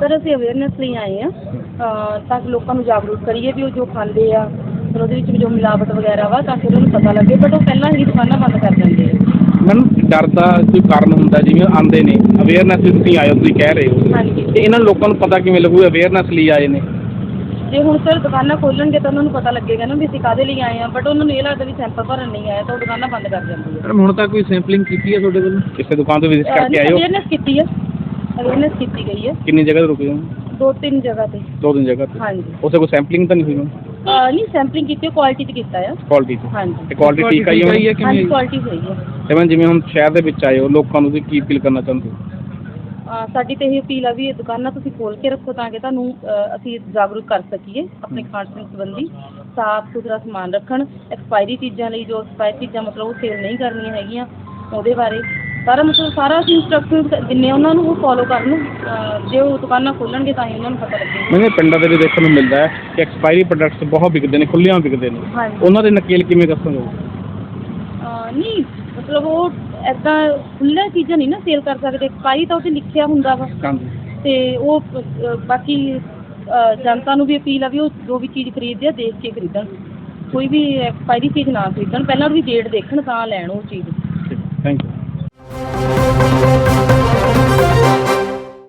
Sir ਅਸੀਂ awareness ਲਈ ਆਏ ਆ ਤਾਂ ਕਿ ਲੋਕਾਂ ਨੂੰ ਜਾਗਰੂਕ ਕਰੀਏ ਵੀ ਉਹ ਜੋ ਖਾਂਦੇ ਆ ਫਿਰ ਉਹਦੇ ਵਿੱਚ ਵੀ ਜੋ ਮਿਲਾਵਟ ਵਗੈਰਾ ਵਾ ਤਾਂ ਕਿ ਉਹਨਾਂ ਨੂੰ ਪਤਾ ਲੱਗੇ ਬਟ ਉਹ ਪਹਿਲਾਂ ਹੀ ਦੁਕਾਨਾਂ ਬੰਦ ਕਰ ਦਿੰਦੇ ਆ। ਮੈਡਮ ਡਰ ਦਾ ਕੋਈ ਕਾਰਨ ਹੁੰਦਾ ਜਿਵੇਂ ਆਂਦੇ ਨੇ ਅਵੇਅਰਨੈਸ ਤੁਸੀਂ ਆਏ ਹੋ ਤੁਸੀਂ ਕਹਿ ਰਹੇ ਹੋ। ਹਾਂਜੀ। ਤੇ ਇਹਨਾਂ ਲੋਕਾਂ ਨੂੰ ਪਤਾ ਕਿਵੇਂ ਲੱਗੂ ਅਵੇਅਰਨੈਸ ਲਈ ਆਏ ਨੇ? ਜੇ ਹੁਣ ਸਰ ਦੁਕਾਨਾਂ ਖੋਲਣਗੇ ਤਾਂ ਉਹਨਾਂ ਨੂੰ ਪਤਾ ਲੱਗੇਗਾ ਨਾ ਵੀ ਅਸੀਂ ਕਾਹਦੇ ਲਈ ਆਏ ਆ ਬਟ ਉਹਨਾਂ ਨੂੰ ਇਹ ਲੱਗਦਾ ਵੀ ਸੈਂਪਲ ਭਰਨ ਨਹੀਂ ਆਇਆ ਤਾਂ ਉਹ ਦੁਕਾਨਾਂ ਬੰਦ ਕਰ ਦਿੰਦੀ ਆ। ਮੈਡਮ ਹੁਣ ਤੱਕ ਕੋਈ ਸੈਂਪਲਿੰਗ ਕੀਤੀ ਹੈ ਤੁਹਾਡੇ ਵੱਲੋਂ? ਕਿਸੇ ਦੁਕਾਨ ਤੋਂ ਵਿਜ਼ਿਟ ਕਰਕੇ ਆਏ ਹੋ? ਅਵੇਅਰਨੈਸ ਕੀਤੀ ਹੈ। ਅਵੇਅਰਨੈਸ ਕੀਤੀ ਗਈ ਹੈ। ਕਿੰਨੀ ਜਗ੍ਹਾ ਤੇ ਰੁਕੇ ਹੋ? ਦੋ ਤਿੰਨ ਜਗ੍ਹਾ ਤੇ। ਦੋ ਤਿੰਨ ਜਗ੍ਹਾ ਤੇ? ਹਾਂਜੀ। ਉਸੇ ਕੋਈ ਸੈਂਪਲਿੰਗ ਤਾਂ ਨਹੀਂ ਹੋਈ? ਮੈਮ ਅਹ ਨਹੀਂ ਸੈਂਪਲਿੰਗ ਕੀਤੀ ਕੁਆਲਿਟੀ 'ਚ ਕੀਤਾ ਆ। ਕੁਆਲਿਟੀ ਤੇ ਹਾਂਜੀ। ਤੇ ਕੁਆਲਿਟੀ ਠੀਕ ਆਈ ਹੈ ਹਾਂਜੀ ਆਈ? ਕੁਆਲਿਟੀ ਸਹੀ ਹੈ। ਤੇ ਮੈਮ ਜਿਵੇਂ ਹੁਣ ਸ਼ਹਿਰ ਦੇ ਵਿੱਚ ਆਏ ਹੋ ਲੋਕਾਂ ਨੂੰ ਤੁਸੀਂ ਕੀ ਅਪੀਲ ਕਰਨਾ ਚਾਹੁੰਦੇ ਹੋ? ਅਹ ਸਾਡੀ ਤੇ ਇਹ ਅਪੀਲ ਆ ਵੀ ਇਹ ਦੁਕਾਨਾਂ ਤੁਸੀਂ ਖੋਲ ਕੇ ਰੱਖੋ ਤਾਂ ਕਿ ਤੁਹਾਨੂੰ ਅਹ ਅਸੀਂ ਜਾਗਰੂਕ ਕਰ ਸਕੀਏ ਆਪਣੇ ਖਾਣ ਪੀਣ ਸੰਬੰਧੀ। ਸਾਫ਼ ਸੁਥਰਾ ਸਮਾਨ ਰੱਖਣ ਐਕਸਪਾਇਰੀ ਚੀਜ਼ਾਂ ਲਈ ਜੋ ਐਕਸਪਾਇਰੀ ਚੀਜ਼ਾਂ ਮਤਲਬ ਉਹ ਸੇਲ ਨਹੀਂ ਕਰਨੀਆਂ ਹੈਗੀਆਂ ਉਹਦੇ ਬਾਰੇ। ਸਾਰਾ ਮਤਲਬ ਸਾਰਾ ਅਸੀਂ ਇੰਸਟਰਕਸ਼ਨ ਦਿੰਨੇ ਆ ਉਹਨਾਂ ਨੂੰ ਉਹ ਫੋਲੋ ਕਰਨ ਜੇ ਉਹ ਦੁਕਾਨਾਂ ਖੋਲਣਗੇ ਤਾਂ ਹੀ ਉਹਨਾਂ ਨੂੰ ਪਤਾ ਲੱਗੇਗਾ। ਮੈਨੂੰ ਪਿੰਡਾਂ ਦੇ ਵਿੱਚ ਦੇਖਣ ਨੂੰ ਮਿਲਦਾ ਹੈ ਕਿ ਐਕਸਪਾਇਰੀ ਪ੍ਰੋਡਕਟਸ ਬਹੁਤ ਵਿਕਦੇ ਨੇ ਖੁੱਲ੍ਹਿਆਂ ਵਿਕਦੇ ਨੇ। ਹਾਂਜੀ। ਉਹਨਾਂ ਦੇ ਨਕੇਲ ਕਿਵੇਂ ਦੱਸੋਗੇ? ਅਹ ਨਹੀਂ ਮਤਲਬ ਉਹ ਐਦਾਂ ਖੁੱਲ੍ਹੀਆਂ ਚੀਜ਼ਾਂ ਨਹੀਂ ਨਾ ਸੇਲ ਕਰ ਸਕਦੇ। ਐਕਸਪਾਇਰੀ ਤਾਂ ਉਹ 'ਤੇ ਲਿਖਿਆ ਹੁੰਦਾ ਵਾ। ਹਾਂਜੀ। ਤੇ ਉਹ ਅਹ, ਬਾਕੀ ਅਹ, ਜਨਤਾ ਨੂੰ ਵੀ ਅਪੀਲ ਆ ਵੀ ਉਹ ਜੋ ਵੀ ਚੀਜ਼ ਖਰੀਦਦੇ ਆ ਦੇਖ ਕੇ ਖਰੀਦਣ। ਕੋਈ ਵੀ ਐਕਸਪਾਇਰੀ ਚੀਜ਼ ਨਾ ਖਰੀਦਣ। ਪਹਿਲਾਂ ਉਹਦੀ ਡੇਟ ਦੇਖਣ ਤਾਂ ਲੈਣ ਉਹ ਚੀਜ਼। Thank you Thank you